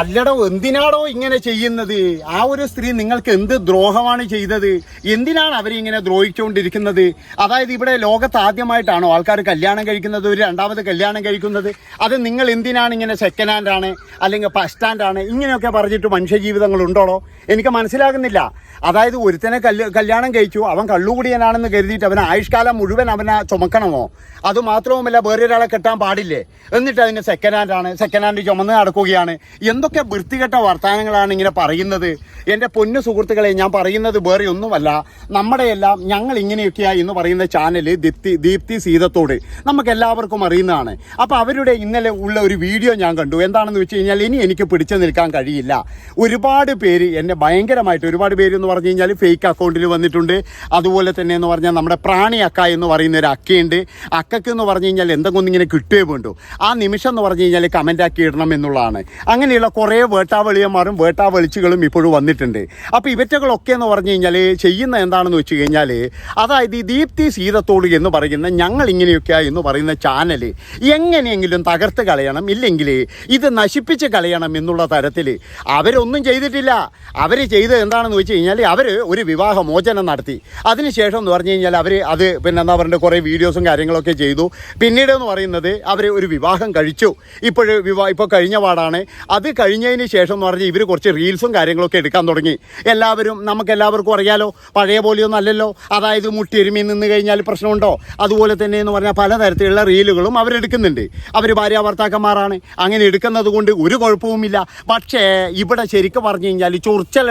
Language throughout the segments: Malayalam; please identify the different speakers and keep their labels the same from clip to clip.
Speaker 1: അല്ലടോ എന്തിനാടോ ഇങ്ങനെ ചെയ്യുന്നത്? ആ ഒരു സ്ത്രീ നിങ്ങൾക്ക് എന്ത് ദ്രോഹമാണ് ചെയ്തത്? എന്തിനാണ് അവരെ ഇങ്ങനെ ദ്രോഹിച്ചുകൊണ്ടിരിക്കുന്നത്? അതായത് ഇവിടെ ലോകത്ത് ആദ്യമായിട്ടാണോ ആൾക്കാർ കല്യാണം കഴിക്കുന്നത്? ഒരു രണ്ടാമത് കല്യാണം കഴിക്കുന്നത്? അത് നിങ്ങൾ എന്തിനാണ് ഇങ്ങനെ സെക്കൻഡ് ഹാൻഡ് ആണ് അല്ലെങ്കിൽ ഫസ്റ്റ് ഹാൻഡ് ആണ് ഇങ്ങനെയൊക്കെ പറഞ്ഞിട്ട് മനുഷ്യജീവിതങ്ങൾ ഉണ്ടോളോ എനിക്ക് മനസ്സിലാകുന്നില്ല. അതായത് ഒരുത്തനെ കല്യ കല്യാണം കഴിച്ചു അവൻ കള്ളുകൂടിയനാണെന്ന് കരുതിയിട്ട് അവൻ ആയുഷ്കാലം മുഴുവൻ അവനെ ചുമക്കണമോ? അത് മാത്രവുമല്ല വേറെ ഒരാളെ കെട്ടാൻ പാടില്ലേ? എന്നിട്ട് അതിന് സെക്കൻഡ് ഹാൻഡ് ആണ് സെക്കൻഡ് ഹാൻഡ് ചുമന്ന് നടക്കുകയാണ്. എന്തൊക്കെ വൃത്തികെട്ട വർത്തമാനങ്ങളാണ് ഇങ്ങനെ പറയുന്നത്. എന്റെ പൊന്നു സുഹൃത്തുക്കളെ ഞാൻ പറയുന്നത് വേറെ ഒന്നുമല്ല. നമ്മുടെ എല്ലാം ഞങ്ങൾ ഇങ്ങനെയൊക്കെയാ എന്ന് പറയുന്ന ചാനൽ ദീപ്തി ദീപ്തി സീതത്തോട് നമുക്ക് എല്ലാവർക്കും അറിയുന്നതാണ്. അപ്പോൾ അവരുടെ ഇന്നലെ ഉള്ള ഒരു വീഡിയോ ഞാൻ കണ്ടു. എന്താണെന്ന് വെച്ച് കഴിഞ്ഞാൽ ഇനി എനിക്ക് പിടിച്ചു നിൽക്കാൻ കഴിയില്ല. ഒരുപാട് പേര് എന്നെ ഭയങ്കരമായിട്ട് ഒരുപാട് പേര് എന്ന് പറഞ്ഞു കഴിഞ്ഞാൽ ഫേക്ക് അക്കൗണ്ടിൽ വന്നിട്ടുണ്ട്. അതുപോലെ തന്നെ എന്ന് പറഞ്ഞാൽ നമ്മുടെ പ്രാണി അക്ക എന്ന് പറയുന്ന ഒരു അക്കയുണ്ട്. അക്കക്ക് എന്ന് പറഞ്ഞു കഴിഞ്ഞാൽ എന്തെങ്കിലും ഇങ്ങനെ കിട്ടുകയും വേണ്ടു. ആ നിമിഷം എന്ന് പറഞ്ഞു കഴിഞ്ഞാൽ കമന്റ് ആക്കി ഇടണം എന്നുള്ളതാണ്. അങ്ങനെയുള്ള കുറേ വേട്ടാവളിയന്മാരും വേട്ടാവളിച്ചുകളും ഇപ്പോഴും വന്നിട്ടുണ്ട്. അപ്പോൾ ഇവറ്റകളൊക്കെ എന്ന് പറഞ്ഞു കഴിഞ്ഞാൽ ചെയ്യുന്ന എന്താണെന്ന് വെച്ച് കഴിഞ്ഞാൽ അതായത് ഈ ദീപ്തി സീതത്തോട് എന്ന് പറയുന്ന ഞങ്ങൾ ഇങ്ങനെയൊക്കെ എന്ന് പറയുന്ന ചാനൽ എങ്ങനെയെങ്കിലും തകർത്ത് കളയണം ഇല്ലെങ്കിൽ ഇത് നശിപ്പിച്ച് കളയണം എന്നുള്ള തരത്തിൽ അവരൊന്നും ചെയ്തിട്ടില്ല. അവർ ചെയ്തത് എന്താണെന്ന് വെച്ച് കഴിഞ്ഞാൽ അവർ ഒരു വിവാഹമോചനം നടത്തി. അതിനുശേഷം എന്ന് പറഞ്ഞു കഴിഞ്ഞാൽ അവർ അത് പിന്നെ എന്താ പറയുക കുറേ വീഡിയോസും കാര്യങ്ങളൊക്കെ ചെയ്തു. പിന്നീട് എന്ന് പറയുന്നത് അവർ ഒരു വിവാഹം കഴിച്ചു. ഇപ്പോഴും വിവാഹ ഇപ്പോൾ കഴിഞ്ഞ പാടാണ്. അത് കഴിഞ്ഞതിന് ശേഷം എന്ന് പറഞ്ഞാൽ ഇവർ കുറച്ച് റീൽസും കാര്യങ്ങളൊക്കെ എടുക്കാൻ തുടങ്ങി. എല്ലാവരും നമുക്ക് എല്ലാവർക്കും അറിയാലോ പഴയ പോലെയൊന്നും അല്ലല്ലോ. അതായത് മുട്ടിയെരുമി നിന്ന് കഴിഞ്ഞാൽ പ്രശ്നമുണ്ടോ? അതുപോലെ തന്നെ എന്ന് പറഞ്ഞാൽ പലതരത്തിലുള്ള റീലുകളും അവരെടുക്കുന്നുണ്ട് അവർ ഭാര്യ ഭർത്താക്കന്മാരാണ് അങ്ങനെ എടുക്കുന്നത് കൊണ്ട് ഒരു കുഴപ്പവുമില്ല. പക്ഷേ ഇവിടെ ശരിക്കും പറഞ്ഞു കഴിഞ്ഞാൽ ചൊറിച്ചൽ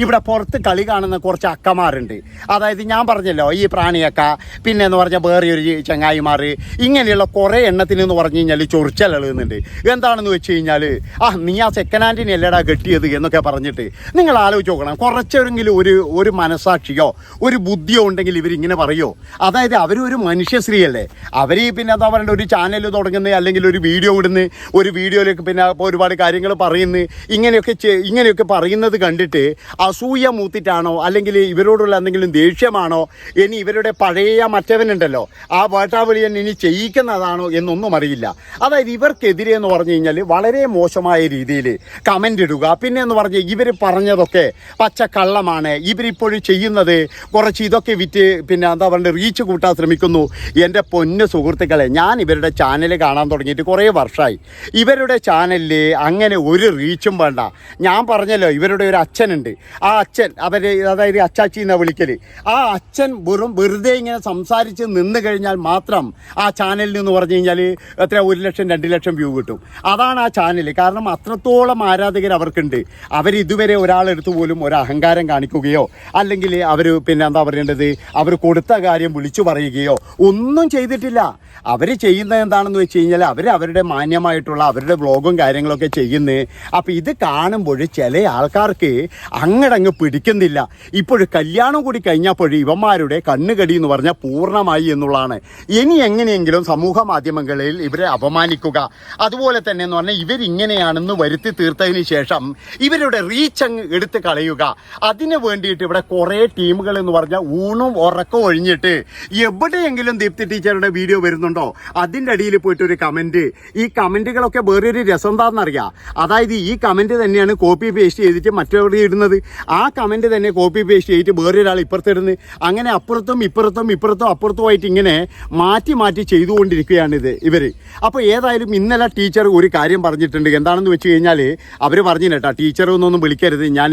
Speaker 1: ഇവിടെ പുറത്ത് കളി കാണുന്ന കുറച്ച് അക്കമാരുണ്ട്. അതായത് ഞാൻ പറഞ്ഞല്ലോ ഈ പ്രാണിയക്ക പിന്നെ എന്ന് പറഞ്ഞാൽ വേറെ ഒരു ചങ്ങായിമാർ ഇങ്ങനെയുള്ള കുറേ എണ്ണത്തിന് എന്ന് പറഞ്ഞു കഴിഞ്ഞാൽ ചൊറിച്ചൽ എഴുതുന്നുണ്ട്. എന്താണെന്ന് വെച്ച് കഴിഞ്ഞാൽ ആ നീ ആ സെക്കൻഡ് ഹാൻഡിനെ അല്ലേടാ കെട്ടിയത് എന്നൊക്കെ പറഞ്ഞിട്ട് നിങ്ങൾ ആലോചിച്ച് നോക്കണം. കുറച്ചെങ്കിലും ഒരു ഒരു മനസാക്ഷിയോ ഒരു ബുദ്ധിയോ ഉണ്ടെങ്കിൽ ഇവരിങ്ങനെ പറയോ? അതായത് അവരൊരു മനുഷ്യശ്രീയല്ലേ അവർ പിന്നെ എന്താ പറയുക ഒരു ചാനൽ തുടങ്ങുന്നത് അല്ലെങ്കിൽ ഒരു വീഡിയോ ഇടുന്നു ഒരു വീഡിയോയിലേക്ക് പിന്നെ ഒരുപാട് കാര്യങ്ങൾ പറയുന്നു ഇങ്ങനെയൊക്കെ ഇങ്ങനെയൊക്കെ പറയുന്നത് കണ്ടിട്ട് അസൂയ മൂത്തിട്ടാണോ അല്ലെങ്കിൽ ഇവരോടുള്ള എന്തെങ്കിലും ദേഷ്യമാണോ? ഇനി ഇവരുടെ പഴയ മറ്റവനുണ്ടല്ലോ ആ വേട്ടാവിളിയൻ ഇനി ചെയ്യിക്കുന്നതാണോ എന്നൊന്നും അറിയില്ല. അതായത് ഇവർക്കെതിരെ എന്ന് പറഞ്ഞു കഴിഞ്ഞാൽ വളരെ മോശമായ രീതിയിൽ കമന്റ് ഇടുക. പിന്നെ എന്ന് പറഞ്ഞ് ഇവർ പറഞ്ഞതൊക്കെ പച്ച കള്ളമാണ് ഇവരിപ്പോഴും ചെയ്യുന്നത് കുറച്ച് ഇതൊക്കെ വിറ്റ് പിന്നെ എന്താ പറയുക റീച്ച് കൂട്ടാൻ ശ്രമിക്കുന്നു. എന്റെ പൊന്ന് സുഹൃത്തുക്കളെ ഞാൻ ഇവരുടെ ചാനൽ കാണാൻ തുടങ്ങിയിട്ട് കുറേ വർഷമായി ഇവരുടെ ചാനലിൽ അങ്ങനെ ഒരു റീച്ചും വേണ്ട. ഞാൻ പറഞ്ഞല്ലോ ഇവരുടെ ഒരു അച്ഛനുണ്ട്. ആ അച്ഛൻ അവർ അതായത് അച്ചാച്ചി എന്നാണ് വിളിക്കൽ ആ അച്ഛൻ വെറും വെറുതെ ഇങ്ങനെ സംസാരിച്ച് നിന്ന് കഴിഞ്ഞാൽ മാത്രം ആ ചാനലിൽ നിന്ന് പറഞ്ഞു കഴിഞ്ഞാൽ എത്ര ഒരു ലക്ഷം രണ്ട് ലക്ഷം വ്യൂ കിട്ടും. അതാണ് ആ ചാനൽ കാരണം അത്രത്തോളം ആരാധകർ അവർക്കുണ്ട്. അവരിതുവരെ ഒരാളെടുത്ത് പോലും ഒരു അഹങ്കാരം കാണിക്കുകയോ അല്ലെങ്കിൽ അവർ പിന്നെ എന്താ പറയേണ്ടത്? അവർ കൊടുത്ത കാര്യം വിളിച്ചു പറയുകയോ ഒന്നും ചെയ്തിട്ടില്ല. അവർ ചെയ്യുന്ന എന്താണെന്ന് വെച്ച് കഴിഞ്ഞാൽ അവർ അവരുടെ മാന്യമായിട്ടുള്ള അവരുടെ വ്ളോഗും കാര്യങ്ങളൊക്കെ ചെയ്യുന്നത് അപ്പോൾ ഇത് കാണുമ്പോൾ ചില ആൾക്കാർക്ക് അങ്ങടങ്ങ് പിടിക്കുന്നില്ല. ഇപ്പോൾ കല്യാണം കൂടി കഴിഞ്ഞപ്പോൾ ഇവന്മാരുടെ കണ്ണുകടി എന്ന് പറഞ്ഞാൽ പൂർണമായി എന്നുള്ളതാണ്. ഇനി എങ്ങനെയെങ്കിലും സമൂഹ മാധ്യമങ്ങളിൽ ഇവരെ അപമാനിക്കുക. അതുപോലെ തന്നെ എന്ന് പറഞ്ഞാൽ ഇവരിങ്ങനെയാണെന്ന് വരുത്തി തീർത്തതിന് ശേഷം ഇവരുടെ റീച്ച് അങ്ങ് എടുത്ത് കളയുക. അതിന് വേണ്ടിയിട്ട് ഇവിടെ കുറേ ടീമുകൾ എന്ന് പറഞ്ഞാൽ ഊണും ഉറക്കം ഒഴിഞ്ഞിട്ട് എവിടെയെങ്കിലും ദീപ്തി ടീച്ചറുടെ വീഡിയോ വരുന്നുണ്ടോ? അതിന്റെ അടിയിൽ പോയിട്ട് ഒരു കമന്റ് ഈ കമന്റുകളൊക്കെ വേറൊരു രസം എന്താണെന്നറിയാം അതായത് ഈ കമന്റ് തന്നെയാണ് കോപ്പി പേസ്റ്റ് ചെയ്തിട്ട് മറ്റെവിടെ ഇടുന്നത്. ആ കമന്റ് തന്നെ കോപ്പി പേസ്റ്റ് ചെയ്തിട്ട് വേറൊരാൾ ഇപ്പുറത്തിടുന്നത് അങ്ങനെ അപ്പുറത്തും ഇപ്പുറത്തും ഇപ്പുറത്തും അപ്പുറത്തുമായിട്ട് ഇങ്ങനെ മാറ്റി മാറ്റി ചെയ്തുകൊണ്ടിരിക്കുകയാണിത് ഇവർ അപ്പോൾ ഏതായാലും ഇന്നലെ ടീച്ചർ ഒരു കാര്യം പറഞ്ഞിട്ടുണ്ട്. എന്താണെന്ന് വെച്ച് കഴിഞ്ഞാൽ അവർ പറഞ്ഞു കേട്ടോ ടീച്ചർ ഒന്നൊന്നും വിളിക്കരുത്. ഞാൻ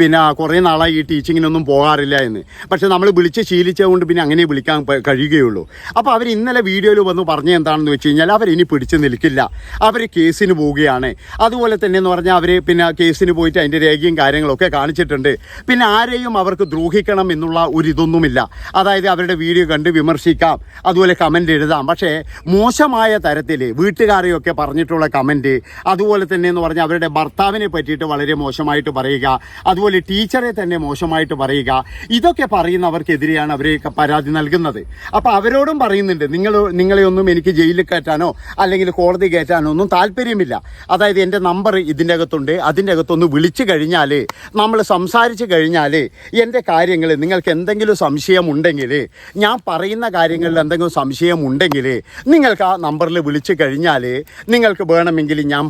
Speaker 1: പിന്നെ കുറേ നാളായി ഈ ടീച്ചിങ്ങിനൊന്നും പോകാറില്ല എന്ന്. പക്ഷെ നമ്മൾ വിളിച്ച് ശീലിച്ചതുകൊണ്ട് പിന്നെ അങ്ങനെ വിളിക്കാൻ കഴിയുകയുള്ളൂ. അപ്പോൾ അവർ ഇന്നലെ വീഡിയോയിൽ വന്ന് പറഞ്ഞ എന്താണെന്ന് വെച്ച് കഴിഞ്ഞാൽ അവരിനി പിടിച്ച് നിൽക്കില്ല. അവർ കേസിന് പോവുകയാണ്. അതുപോലെ തന്നെ എന്ന് പറഞ്ഞാൽ അവർ പിന്നെ കേസിന് പോയിട്ട് അതിന്റെ രേഖയും കാര്യങ്ങളൊക്കെ കാണിച്ചിട്ടുണ്ട്. പിന്നെ ആരെയും അവർക്ക് ദ്രോഹിക്കണം എന്നുള്ള ഒരു ഇതൊന്നുമില്ല അതായത് അവരുടെ വീഡിയോ കണ്ട് വിമർശിക്കാം. അതുപോലെ കമന്റ് എഴുതാം. പക്ഷേ മോശമായ തരത്തിൽ വീട്ടുകാരെയൊക്കെ പറഞ്ഞിട്ടുള്ള കമന്റ് അതുപോലെ തന്നെ എന്ന് പറഞ്ഞാൽ അവരുടെ ഭർത്താവിനെ പറ്റിയിട്ട് വളരെ മോശമായിട്ട് പറയുക അതുപോലെ ടീച്ചറെ തന്നെ മോശമായിട്ട് പറയുക ഇതൊക്കെ പറയുന്നവർക്കെതിരെയാണ് അവർ പരാതി നൽകുന്നത്. അപ്പോൾ അവരോടും പറയുന്നുണ്ട് നിങ്ങൾ നിങ്ങളെ ഒന്നും എനിക്ക് ജയിലിൽ കയറ്റാനോ അല്ലെങ്കിൽ കോടതി കയറ്റാനോ ഒന്നും താല്പര്യമില്ല. അതായത് എന്റെ നമ്പർ ഇതിന്റെ അകത്തുണ്ട് അതിന്റെ അകത്തൊന്ന് വിളിച്ചു കഴിഞ്ഞാൽ നമ്മൾ സംസാരിച്ച് കഴിഞ്ഞാൽ എന്റെ കാര്യങ്ങൾ നിങ്ങൾക്ക് എന്തെങ്കിലും സംശയമുണ്ടെങ്കിൽ ഞാൻ പറയുന്ന കാര്യങ്ങളിൽ എന്തെങ്കിലും സംശയമുണ്ടെങ്കിൽ നിങ്ങൾക്ക് ആ നമ്പറിൽ വിളിച്ചു കഴിഞ്ഞാൽ നിങ്ങൾക്ക് വേണമെങ്കിൽ ഞാൻ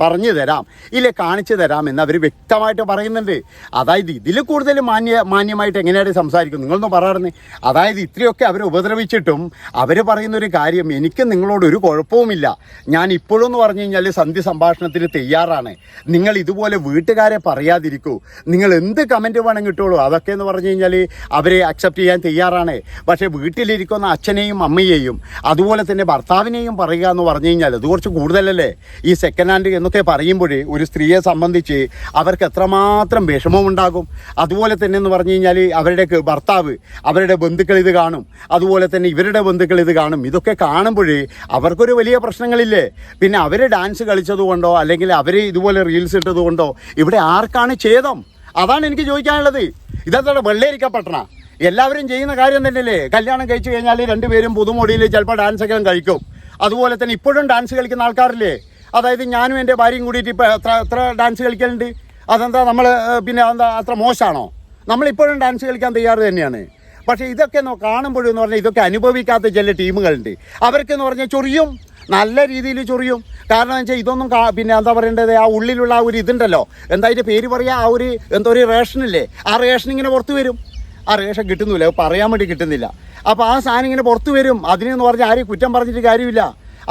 Speaker 1: പറഞ്ഞു തരാം. ഇല്ലേ കാണിച്ചു തരാം എന്ന് അവർ വ്യക്തമായിട്ട് പറയുന്നുണ്ട്. അതായത് ഇതിൽ കൂടുതൽ മാന്യ മാന്യമായിട്ട് എങ്ങനെയാണ് സംസാരിക്കും? നിങ്ങളൊന്ന് പറയാറുണ്ട് അതായത് ഇത്രയൊക്കെ അവർ ഉപദ്രവിച്ചിട്ടും അവർ പറയുന്നൊരു കാര്യം എനിക്ക് നിങ്ങളോട് ഒരു കുഴപ്പവുമില്ല. ഞാൻ ഇപ്പോഴും എന്ന് പറഞ്ഞു കഴിഞ്ഞാൽ സന്ധി സംഭാഷണത്തിന് തയ്യാറാണ്. നിങ്ങൾ ഇതുപോലെ വീട്ടുകാരെ പറയാതിരിക്കൂ. നിങ്ങൾ എന്ത് കമന്റ് വേണം കിട്ടുള്ളൂ? അതൊക്കെ എന്ന് പറഞ്ഞു കഴിഞ്ഞാൽ അവരെ അക്സെപ്റ്റ് ചെയ്യാൻ തയ്യാറാണ്. പക്ഷേ വീട്ടിലിരിക്കുന്ന അച്ഛനെയും അമ്മയെയും അതുപോലെ തന്നെ ഭർത്താവിനെയും പറയുക എന്ന് പറഞ്ഞു കഴിഞ്ഞാൽ അത് കുറച്ച് കൂടുതലല്ലേ? ഈ സെക്കൻഡ് ഹാൻഡ് എന്നൊക്കെ പറയുമ്പോഴേ ഒരു സ്ത്രീയെ സംബന്ധിച്ച് അവർക്ക് എത്രമാത്രം വിഷമം ഉണ്ടാകും. അതുപോലെ തന്നെ എന്ന് പറഞ്ഞു കഴിഞ്ഞാൽ അവരുടെ ഭർത്താവ് അവരുടെ ബന്ധുക്കൾ ഇത് കാണും. അതുപോലെ തന്നെ ഇവരുടെ ബന്ധുക്കൾ ഇത് കാണും. ഇതൊക്കെ കാണുമ്പോഴേ അവർക്കൊരു വലിയ പ്രശ്നങ്ങളില്ലേ? പിന്നെ അവർ ഡാൻസ് കളിച്ചതുകൊണ്ടോ അല്ലെങ്കിൽ അവർ ഇതുപോലെ റീൽസ് ഇട്ടതുകൊണ്ടോ ഇവിടെ ആർക്കാണ് ഛേദം? അതാണ് എനിക്ക് ചോദിക്കാനുള്ളത്. ഇതെന്താണ്? വെള്ളേരിക്കപ്പെട്ടണ എല്ലാവരും ചെയ്യുന്ന കാര്യം തന്നെയല്ലേ? കല്യാണം കഴിച്ചു കഴിഞ്ഞാൽ രണ്ടുപേരും പുതുമോടിയിൽ ചിലപ്പോൾ ഡാൻസ് ഒക്കെ കഴിക്കും. അതുപോലെ തന്നെ ഇപ്പോഴും ഡാൻസ് കളിക്കുന്ന ആൾക്കാരില്ലേ? അതായത് ഞാനും എന്റെ ഭാര്യയും കൂടിയിട്ട് ഇപ്പോൾ എത്ര എത്ര ഡാൻസ് കളിക്കലുണ്ട്? അതെന്താ നമ്മൾ പിന്നെ എന്താ അത്ര മോശമാണോ നമ്മളിപ്പോഴും ഡാൻസ് കളിക്കാൻ തയ്യാറ് തന്നെയാണ്. പക്ഷേ ഇതൊക്കെ കാണുമ്പോഴെന്ന് പറഞ്ഞാൽ ഇതൊക്കെ അനുഭവിക്കാത്ത ചില ടീമുകളുണ്ട്. അവർക്കെന്ന് പറഞ്ഞാൽ ചൊറിയും. നല്ല രീതിയിൽ ചൊറിയും. കാരണം വെച്ചാൽ ഇതൊന്നും പിന്നെ എന്താ പറയേണ്ടത്? ആ ഉള്ളിലുള്ള ആ ഒരു ഇതുണ്ടല്ലോ. എന്താ അതിന്റെ പേര് പറയുക ആ ഒരു എന്തോ ഒരു റേഷനില്ലേ ആ റേഷൻ ഇങ്ങനെ പുറത്ത് വരും. ആ റേഷൻ കിട്ടുന്നില്ല. പറയാൻ വേണ്ടി കിട്ടുന്നില്ല. അപ്പോൾ ആ സാധനം ഇങ്ങനെ പുറത്ത് വരും. അതിനെന്ന് പറഞ്ഞാൽ ആരെയും കുറ്റം പറഞ്ഞിട്ട് കാര്യമില്ല.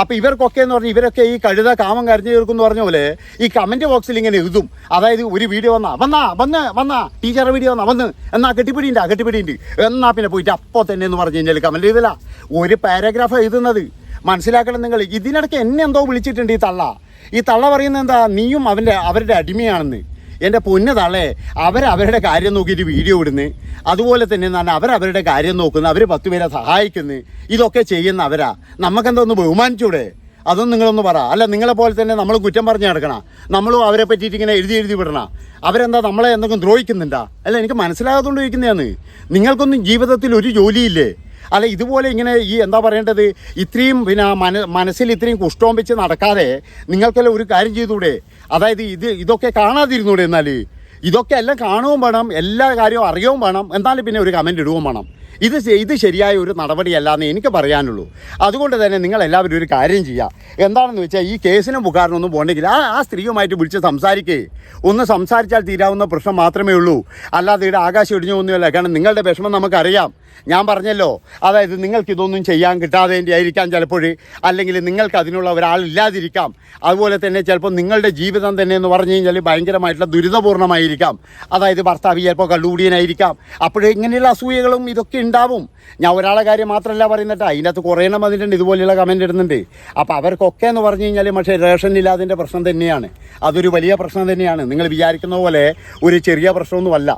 Speaker 1: അപ്പോൾ ഇവർക്കൊക്കെ എന്ന് പറഞ്ഞാൽ ഇവരൊക്കെ ഈ കഴുത കാമം കരഞ്ഞു തീർക്കും പറഞ്ഞ പോലെ ഈ കമന്റ് ബോക്സിൽ ഇങ്ങനെ എഴുതും. അതായത് ഒരു വീഡിയോ വന്നാ വന്നാ വന്ന് വന്നാ ടീച്ചറുടെ വീഡിയോ വന്നാ വന്ന് എന്നാ കെട്ടിപ്പിടിയുണ്ട് കെട്ടിപ്പിടിയുണ്ട്. എന്നാ പിന്നെ പോയിട്ട് അപ്പോൾ തന്നെ എന്ന് പറഞ്ഞു കഴിഞ്ഞാൽ കമന്റ് എഴുതല. ഒരു പാരഗ്രാഫ് എഴുതുന്നത്. മനസ്സിലാക്കണം നിങ്ങൾ. ഇതിനിടയ്ക്ക് എന്നെ എന്തോ വിളിച്ചിട്ടുണ്ട് ഈ തള്ള. ഈ തള്ള പറയുന്നത് എന്താ നീയും അവന്റെ അവരുടെ അടിമയാണെന്ന്. എന്റെ പൊന്നതാളെ അവരവരുടെ കാര്യം നോക്കിയിട്ട് വീഡിയോ ഇടുന്നു. അതുപോലെ തന്നെ നല്ല അവരവരുടെ കാര്യം നോക്കുന്നു അവർ പത്ത് പേരെ സഹായിക്കുന്നു. ഇതൊക്കെ ചെയ്യുന്ന അവരാ. നമുക്കെന്താ ഒന്ന് ബഹുമാനിച്ചൂടെ? അതൊന്നും നിങ്ങളൊന്ന് പറ. അല്ല നിങ്ങളെ പോലെ തന്നെ നമ്മൾ കുറ്റം പറഞ്ഞു നടക്കണം. നമ്മളും അവരെ പറ്റിയിട്ട് ഇങ്ങനെ എഴുതി എഴുതി വിടണം. അവരെന്താ നമ്മളെ എന്തെങ്കിലും ദ്രോഹിക്കുന്നുണ്ടാ? അല്ല എനിക്ക് മനസ്സിലാകാതുകൊണ്ട് ചോദിക്കുന്നതാണ്. നിങ്ങൾക്കൊന്നും ജീവിതത്തിൽ ഒരു ജോലിയില്ലേ? അല്ല ഇതുപോലെ ഇങ്ങനെ ഈ എന്താ പറയേണ്ടത്? ഇത്രയും പിന്നെ മന മനസ്സിൽ ഇത്രയും കുഷ്ടവും വെച്ച് നടക്കാതെ നിങ്ങൾക്കെല്ലാം ഒരു കാര്യം ചെയ്തൂടെ? അതായത് ഇത് ഇതൊക്കെ കാണാതിരുന്നൂടെ എന്നാൽ ഇതൊക്കെ എല്ലാം കാണുകയും വേണം എല്ലാ കാര്യവും അറിയവും വേണം എന്നാലും പിന്നെ ഒരു കമന്റ് ഇടുകയും വേണം. ഇത് ഇത് ശരിയായ ഒരു നടപടിയല്ല എന്ന് എനിക്ക് പറയാനുള്ളൂ. അതുകൊണ്ട് തന്നെ നിങ്ങൾ എല്ലാവരും ഒരു കാര്യം ചെയ്യുക എന്താണെന്ന് വെച്ചാൽ ഈ കേസിനും പുകാരനൊന്നും പോകണമെങ്കിൽ ആ ആ സ്ത്രീയുമായിട്ട് വിളിച്ച് സംസാരിക്കേ. ഒന്ന് സംസാരിച്ചാൽ തീരാവുന്ന പ്രശ്നം മാത്രമേ ഉള്ളൂ. അല്ലാതെ ഇവിടെ ആകാശം ഇടിഞ്ഞു ഒന്നുമില്ല കാരണം നിങ്ങളുടെ വിഷമം നമുക്കറിയാം. ഞാൻ പറഞ്ഞല്ലോ. അതായത് നിങ്ങൾക്ക് ഇതൊന്നും ചെയ്യാൻ കിട്ടാതെ ആയിരിക്കാം ചിലപ്പോൾ. അല്ലെങ്കിൽ നിങ്ങൾക്ക് അതിനുള്ള ഒരാളില്ലാതിരിക്കാം അതുപോലെ തന്നെ ചിലപ്പോൾ നിങ്ങളുടെ ജീവിതം തന്നെ എന്ന് പറഞ്ഞു കഴിഞ്ഞാൽ ഭയങ്കരമായിട്ടുള്ള ദുരിതപൂർണമായിരിക്കാം അതായത് ഭർത്താവ് ചിലപ്പോൾ കള്ളുകൂടിയനായിരിക്കാം. അപ്പോഴേ ഇങ്ങനെയുള്ള അസൂയകളും ഇതൊക്കെ ഉണ്ടാവും. ഞാൻ ഒരാളെ കാര്യം മാത്രമല്ല പറയുന്നിട്ട് അതിന്റെ അകത്ത് കുറേ എണ്ണം വന്നിട്ടുണ്ട്. ഇതുപോലെയുള്ള കമന്റ് ഇടുന്നുണ്ട്. അപ്പോൾ അവർക്കൊക്കെ എന്ന് പറഞ്ഞു കഴിഞ്ഞാൽ പക്ഷേ റേഷൻ ഇല്ലാതിന്റെ പ്രശ്നം തന്നെയാണ്. അതൊരു വലിയ പ്രശ്നം തന്നെയാണ്. നിങ്ങൾ വിചാരിക്കുന്ന പോലെ ഒരു ചെറിയ പ്രശ്നമൊന്നുമല്ല.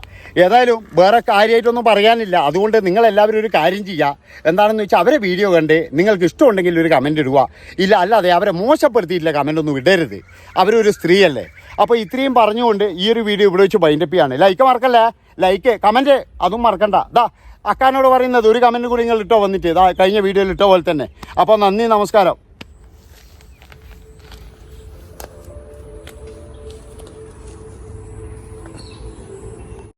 Speaker 1: ഏതായാലും വേറെ കാര്യമായിട്ടൊന്നും പറയാനില്ല. അതുകൊണ്ട് നിങ്ങൾ എല്ലാവരും ഒരു കാര്യം ചെയ്യുക എന്താണെന്ന് വെച്ചാൽ അവരെ വീഡിയോ കണ്ട് നിങ്ങൾക്ക് ഇഷ്ടമുണ്ടെങ്കിൽ ഒരു കമന്റ് ഇടുക. ഇല്ല അല്ലാതെ അവരെ മോശപ്പെടുത്തിയിട്ടില്ല കമന്റ് ഒന്നും ഇടരുത്. അവരൊരു സ്ത്രീയല്ലേ. അപ്പോൾ ഇത്രയും പറഞ്ഞുകൊണ്ട് ഈ ഒരു വീഡിയോ ഇവിടെ വെച്ച് ബൈൻഡപ്പ് ചെയ്യാണ്. ലൈക്ക് മറക്കല്ലേ ലൈക്ക് കമന്റ് അതും മറക്കണ്ട. ദാ അക്കാനോട് പറയുന്നത് ഒരു കമന്റ് കൂടി നിങ്ങൾ ഇട്ടോ വന്നിട്ട് ഇതാ കഴിഞ്ഞ വീഡിയോയിൽ ഇട്ടോ പോലെ തന്നെ. അപ്പോൾ നന്ദി നമസ്കാരം.